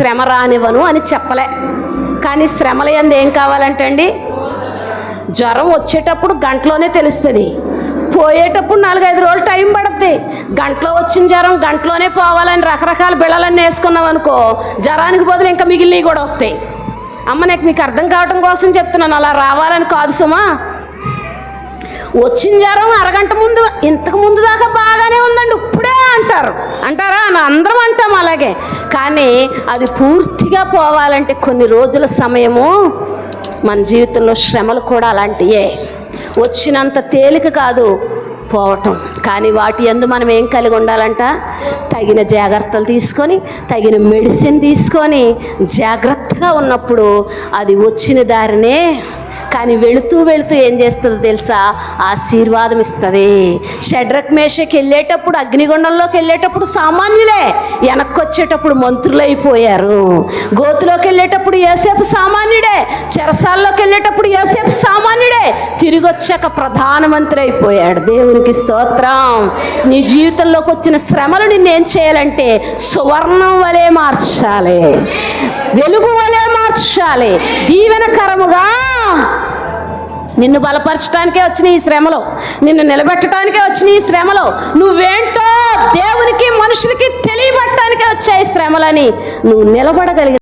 శ్రమ రానివ్వను అని చెప్పలే. కానీ శ్రమల ఎందు ఏం కావాలంటండి? జ్వరం వచ్చేటప్పుడు గంటలోనే తెలుస్తుంది. పోయేటప్పుడు నాలుగైదు రోజులు టైం పడుద్ది. గంటలో వచ్చిన జ్వరం గంటలోనే పోవాలని రకరకాల బిళ్ళలన్నీ వేసుకున్నాం అనుకో జ్వరానికి బదులు ఇంకా మిగిలినవి కూడా వస్తాయి. అమ్మ నాకు మీకు అర్థం కావటం కోసం చెప్తున్నాను. అలా రావాలని కాదు సుమా. వచ్చిన జ్వరం అరగంట ముందు ఇంతకు ముందు దాకా బాగానే ఉందండి. మనం అందరం అంటాం అలాగే. కానీ అది పూర్తిగా పోవాలంటే కొన్ని రోజుల సమయము మన జీవితంలో శ్రమలు కూడా అలాంటియే. వచ్చినంత తేలిక కాదు పోవటం. కానీ వాటి ఎందు మనం ఏం కలిగి ఉండాలంట? తగిన జాగ్రత్తలు తీసుకొని తగిన మెడిసిన్ తీసుకొని జాగ్రత్తగా ఉన్నప్పుడు అది వచ్చిన దారినే కానీ వెళుతూ వెళుతూ ఏం చేస్తుందో తెలుసా? ఆశీర్వాదం ఇస్తుంది. షడ్రక్ మేషకి వెళ్ళేటప్పుడు అగ్నిగుండంలోకి వెళ్ళేటప్పుడు సామాన్యులే వెనక్కి వచ్చేటప్పుడు మంత్రులైపోయారు. గోతులోకి వెళ్ళేటప్పుడు ఏసేపు సామాన్యుడే చెరసాల్లోకి వెళ్ళేటప్పుడు ఏసేపు సామాన్యుడే తిరిగి వచ్చాక ప్రధానమంత్రి అయిపోయాడు దేవునికి స్తోత్రం. నీ జీవితంలోకి వచ్చిన శ్రమలు నిన్నేం చేయాలంటే సువర్ణం వలె మార్చాలి వెలుగు వలె మార్చాలి దీవెనకరముగా నిన్ను బలపరచడానికే వచ్చిన ఈ శ్రమలో నిన్ను నిలబెట్టడానికే వచ్చిన ఈ శ్రమలో నువ్వేంటో దేవునికి మనుషులకి తెలియబట్టడానికే వచ్చాయి శ్రమలని నువ్వు నిలబడగలిగి